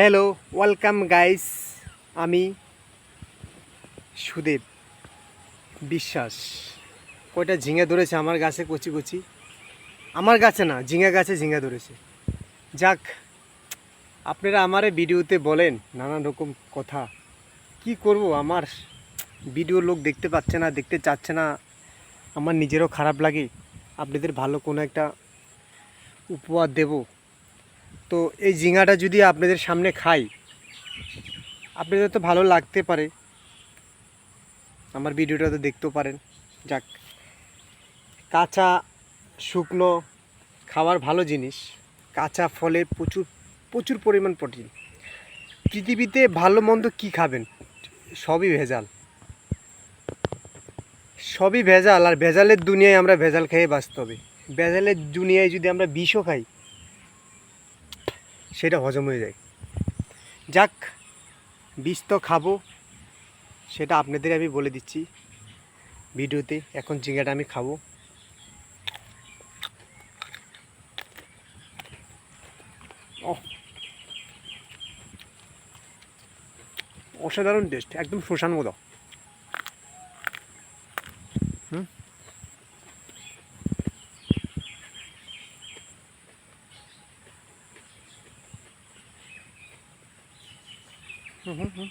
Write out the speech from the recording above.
Hello welcome guys আমি সুদেব বিশ্বাস। কয়টা ঝিঙে ধরেছে? আমার গাছে কচি কচি। আমার গাছে না, ঝিঙে গাছে ঝিঙে ধরেছে। যাক, আপনারা আমার ভিডিওতে বলেন নানান রকম কথা। কি করব আমার? ভিডিও লোক দেখতে পাচ্ছে না, দেখতে চাচ্ছে না। আমার নিজেরও খারাপ লাগে। আপনাদের ভালো কোনো একটা উপহার দেব। তো এই ঝিঙাটা যদি আপনাদের সামনে খাই, আপনাদের তো ভালো লাগতে পারে। আমার ভিডিওটা তো দেখতেও পারেন, যাক। কাঁচা, শুকনো, খাওয়ার ভালো জিনিস। কাঁচা ফলে প্রচুর প্রচুর পরিমাণ প্রোটিন। পৃথিবীতে ভালো মন্দ কী খাবেন? সবই ভেজাল। সবই ভেজাল, আর ভেজালের দুনিয়ায় আমরা ভেজাল খেয়ে বাঁচতে হবে। ভেজালের দুনিয়ায় যদি আমরা বিষও খাই সেটা হজম হয়ে যায়। যাক বিষ তো খাব, সেটা আপনাদের আমি বলে দিচ্ছি ভিডিওতে। এখন ঝিঙ্গাটা আমি খাব। অসাধারণ টেস্ট একদম শ্মশান মতো। 嗯嗯嗯。